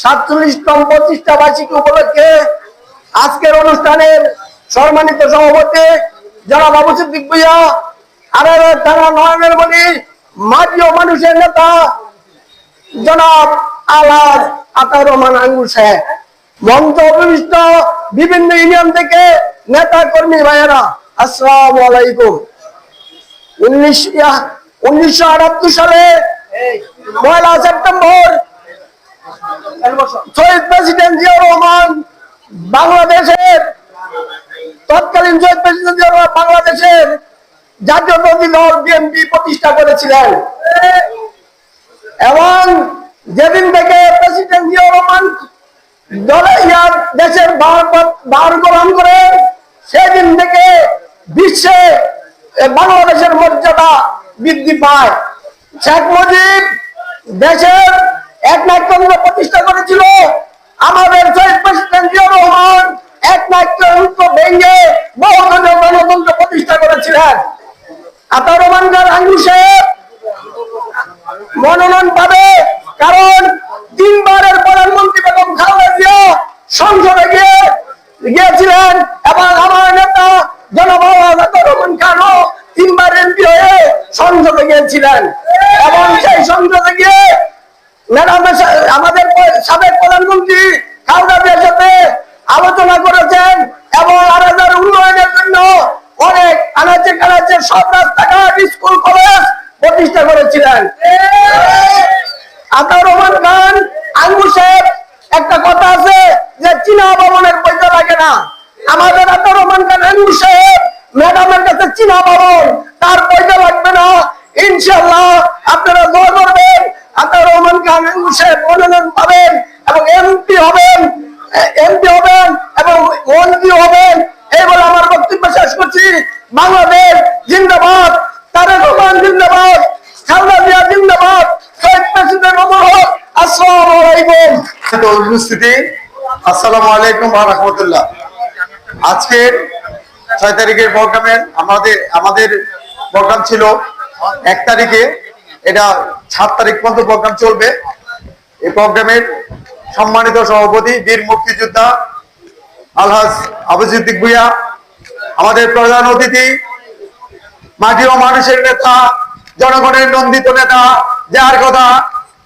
সাতচল্লিশতম প্রতিষ্ঠা বার্ষিকী উপলক্ষে আজকের অনুষ্ঠানের সম্মানিত সভাপতি যারা আরের থানা নয়নের বলি মানুষের নেতা জনাব আলাদ আতার রহমান আঙ্গুর সাহেব, মঞ্চ অভিষ্ট বিভিন্ন ইউনিয়ন থেকে নেতা কর্মী ভাইয়েরা, আসসালামু আলাইকুম। উনিশ, উনিশশো আটাত্তর সালে পয়লা সেপ্টেম্বর, শহীদ প্রেসিডেন্ট জিয়াউর রহমান বাংলাদেশের, তৎকালীন শহীদ প্রেসিডেন্ট জিয়াউর রহমান বাংলাদেশের জাতীয়তাবাদী দল বিএনপি প্রতিষ্ঠা করেছিলেন। এবং যেদিন থেকে প্রেসিডেন্ট জিয়াউর রহমান দলে দেশের ভার গ্রহণ করেন সেদিন থেকে বিশ্বে বাংলাদেশের মর্যাদা বৃদ্ধি পায়। শেখ মুজিব দেশের এক নাট্যতন্ত্র প্রতিষ্ঠা করেছিল আমাদের শহীদ প্রেসিডেন্ট জিয়াউর রহমান। এক নাট্যতন্ত্র ভেঙে বহুদলীয় গণতন্ত্র প্রতিষ্ঠা করেছিলেন। আতার রহমান খান আঙ্গুর সাহেব মনোনয়ন পাবে কারণ তিনবারের প্রধানমন্ত্রী বেগম খালেদা জিয়া সংসদে গিয়ে গিয়েছিলেন এবং আমার নেতা জনবল রহমান খানও তিনবার এমপি হয়ে সংসদে গিয়েছিলেন। এবং সেই সংসদে গিয়ে ম্যাডামের সা- আমাদের সাবেক প্রধানমন্ত্রী খালেদা জিয়ার সাথে আলোচনা করেছেন এবং আলাদার উন্নয়নের জন্য অনেক আনাচে কানাচে সব রাস্তাঘাট, স্কুল, কলেজ প্রতিষ্ঠা করেছিলেন। আতার রহমান খান, আঙ্গুর সাহেব, একটা কথা আছে যে চীনা ভবনের পয়সা লাগে না। আমাদের আতার রহমান খান, আঙ্গুর সাহেব, ম্যাডামের কাছে চীনা ভবন, তার পয়সা লাগবে না। ইনশাল্লাহ আপনারা দোয়া করবেন আতার রহমান খান সাহেব মনোনয়ন পাবেন এবং এমপি হবেন এমপি হবেন এবং মন্ত্রী হবেন। এই বলে আমার বক্তব্য শেষ করছি। বাংলাদেশ জিন্দাবাদ, তারেক রহমান জিন্দাবাদ, খালেদা জিয়া জিন্দাবাদ শহীদ প্রেসিডেন্ট ওমর হক। আসসালামু আলাইকুম। উপস্থিতি, আসসালামু আলাইকুম রাহমাতুল্লাহ। আজকের ছয় তারিখের প্রোগ্রামের আমাদের আমাদের প্রোগ্রাম ছিল এক তারিখে এটা সাত তারিখ পর্যন্ত প্রোগ্রাম চলবে। এই প্রোগ্রামের সম্মানিত সভাপতি, বীর মুক্তিযোদ্ধা আলহাজ আবু সিদ্দিক ভুইয়া, আমাদের প্রধান অতিথি, মাটি ও মানুষের নেতা, জনগণের নন্দিত নেতা, যার কথা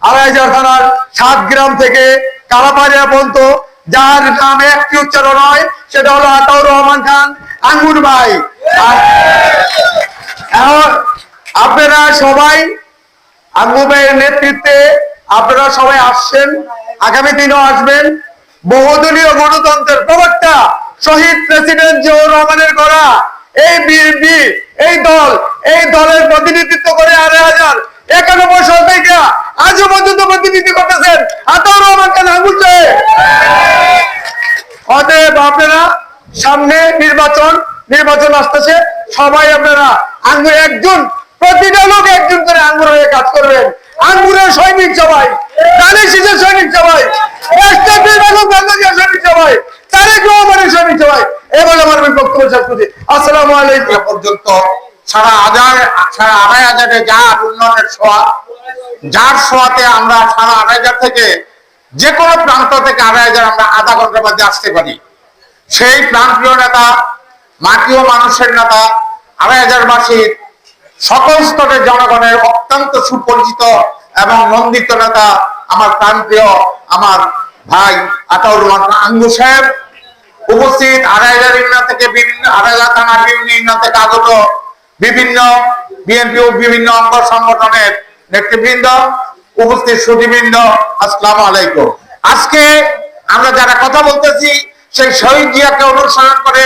আড়াইজার থানার সাত গ্রাম থেকে কালাপাড়িয়া পর্যন্ত, যার নামে একটি উচ্চারণ হয়, সেটা হলো আতাউর রহমান খান আঙ্গুর ভাই। এখন আপনারা সবাই আঙ্গুর ভাইয়ের নেতৃত্বে আপনারা সবাই আসছেন, আগামী দিনও আসবেন। বহুদলীয় গণতন্ত্রের প্রবক্তা, শহীদ প্রেসিডেন্ট জিয়াউর রহমানের করা এই বিএনপি, এই দল, এই দলের প্রতিনিধিত্ব করে আড়াই হাজার একানব্বই সাল আজও পর্যন্ত প্রতিনিধি করতেছেন। আতাউর রহমান খান আঙ্গুর সাহেব অতএব আপনারা সামনে নির্বাচন নির্বাচন আসতেছে। সবাই আপনারা আঙ্গুর একজন প্রতিটা লোক একজন করে আঙ্গুর হয়ে কাজ করবেন। আঙ্গুরের সৈনিক সবাই শিশের সৈনিক সবাই সৈনিক সবাই হাজার আড়াই যার ছোঁয়াতে আমরা হাজার থেকে যে কোনো প্রান্ত থেকে আড়াই হাজার আমরা আধা ঘণ্টার মধ্যে আসতে পারি। সেই প্রান্তীয় নেতা মাটি মানুষের নেতা, আড়াই হাজার বাসীর সকল স্তরের জনগণের অত্যন্ত সুপরিচিত এবং নন্দিত নেতা আমার প্রান্তীয় আমার ভাই আতাউর আঙ্গু সাহেব। উপস্থিত আড়াই হাজার ইউনিয়ন থেকে বিভিন্ন আড়াই হাজার থানা বিভিন্ন ইউনিয়ন থেকে আগত বিভিন্ন বিএনপি ও বিভিন্ন অঙ্গ সংগঠনের নেতৃবৃন্দ, উপস্থিত সুদীবৃন্দ আসসালামু আলাইকুম। আজকে আমরা যারা কথা বলতেছি, সেই শহীদ জিয়াকে অনুসরণ করে,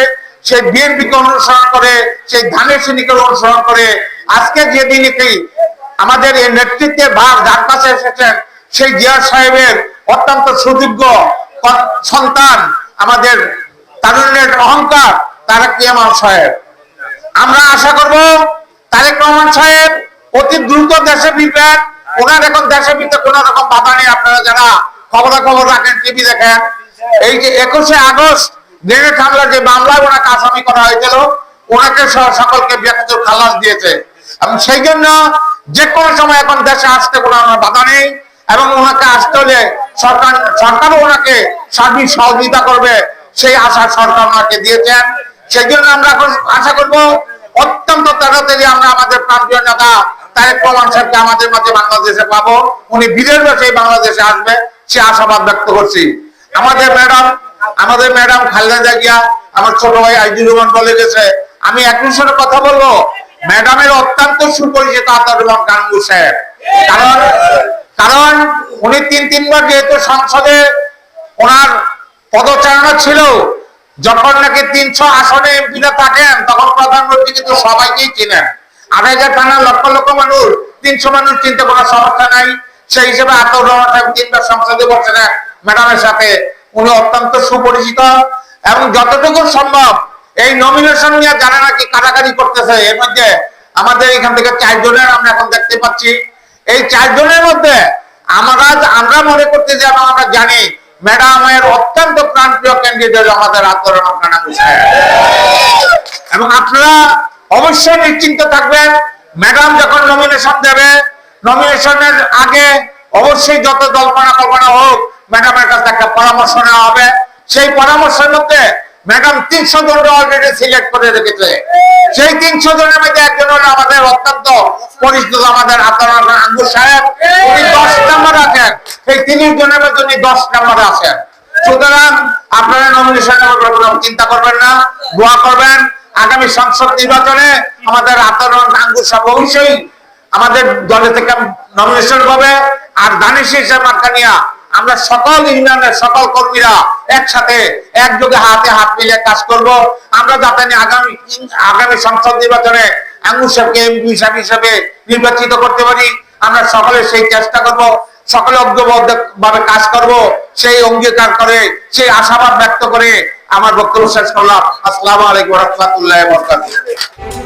সেই বিএনপিকে অনুসরণ করে, সেই ধানের শ্রেণীকে অনুসরণ করে আজকে যেদিন কি আমাদের এই নেতৃত্বের ভাগ যার কাছে এসেছেন সেই জিয়া সাহেবের অত্যন্ত সুযোগ্য সন্তান আমাদের তারুণ্যের অহংকার তারেক রহমান সাহেব। আমরা আশা করব তারেক রহমান সাহেব অতি দ্রুত দেশে ফিরবেন। ওনার এখন দেশে ফিরতে কোন রকম বাধা নেই। আপনারা যারা খবরাখবর রাখেন, টিভি দেখেন, এই যে একুশে আগস্ট গ্রেনেড হামলার যে মামলায় ওনাকে আসামি করা হয়েছিল, ওনাকে সকলকে বেকাতুর খালাস দিয়েছে। এবং সেই জন্য যে কোনো সময় এখন দেশে আসতে কোনো আমার বাধা নেই এবং ওনাকে আসতে হলে সরকার, সরকারও ওনাকে সার্বিক সহযোগিতা করবে, সেই আশা সরকার ওনাকে দিয়েছেন। সেই জন্য আমরা এখন আশা করব অত্যন্ত তাড়াতাড়ি আমরা আমাদের প্রান্তীয় নেতা তারেক রহমান সাহেবকে আমাদের মাঝে বাংলাদেশে পাবো। উনি বিদেশ বসে বাংলাদেশে আসবে, সে আশাবাদ ব্যক্ত করছি। আমাদের ম্যাডাম আমাদের ম্যাডাম খালেদা জাগিয়া আমার ছোট ভাই আইজুর রহমান বলে গেছে, আমি একই কথা বলব। ম্যাডামের অত্যন্ত সুপরিচিত আতার রহমান গাঙ্গু সাহেব। কারণ কারণ উনি তিন তিনবার যেহেতু সংসদে ওনার পদচারণা ছিল, যখন নাকি তিনশো আসনে এমপিরা থাকেন, তখন প্রধানমন্ত্রী কিন্তু সবাইকেই চিনেন। আড়াই হাজার থানার লক্ষ লক্ষ মানুষ, তিনশো মানুষ চিনতে কোনো সমস্যা নাই, সেই হিসেবে আতর রহমান সাহেব তিনবার সংসদে বসেছেন ম্যাডামের সাথে। উনি অত্যন্ত সুপরিচিত এবং যতটুকু সম্ভব এই নমিনেশন নিয়ে যারা নাকি কাটাকাটি করতেছে, এর মধ্যে আমাদের এখান থেকে চারজনের আমরা এখন দেখতে পাচ্ছি। এই চারজনের মধ্যে আমরা আমরা মনে করতে যে আমরা জানি ম্যাডামের অত্যন্ত প্রাণপ্রিয় ক্যান্ডিডেট আমাদের আতরণ এবং আপনারা অবশ্যই নিশ্চিন্ত থাকবেন ম্যাডাম যখন নমিনেশন দেবে নমিনেশনের আগে অবশ্যই যত জল্পনা কল্পনা হোক ম্যাডামের কাছে একটা পরামর্শ নেওয়া হবে। সেই পরামর্শের মধ্যে ম্যাডাম, তিনশো জন অলরেডি সিলেক্ট করে রেখেছে। সেই তিনশো জনের মধ্যে একজন হলো আমাদের অত্যন্ত পরিচিত আমাদের আতরণ আঙ্গুর সাহেব, উনি দশ নম্বর আছেন। এই তিরিশ জনের মধ্যে উনি দশ নম্বরে আছেন। সুতরাং আপনারা নমিনেশনের কোনো চিন্তা করবেন না, দোয়া করবেন। আগামী সংসদ নির্বাচনে আমাদের আতরণ আঙ্গুর সাহেব অবশ্যই আমাদের দলে থেকে নমিনেশন পাবে। আর দানিশ হিসেবে মার্কা নিয়া আমরা সকল ইউনিয়নের সকল কর্মীরা একসাথে একযোগে হাতে হাত মিলে কাজ করব। আমরা যাতে আগামী আগামী সংসদ নির্বাচনে এমপি হিসাব হিসেবে নির্বাচিত করতে পারি। আমরা সকলে সেই চেষ্টা করব, সকলে ঐক্যবদ্ধ ভাবে কাজ করব, সেই অঙ্গীকার করে, সেই আশাবাদ ব্যক্ত করে আমার বক্তব্য শেষ করলাম। আসসালামু আলাইকুম রহমতুল্লাহ বরকাতুহ।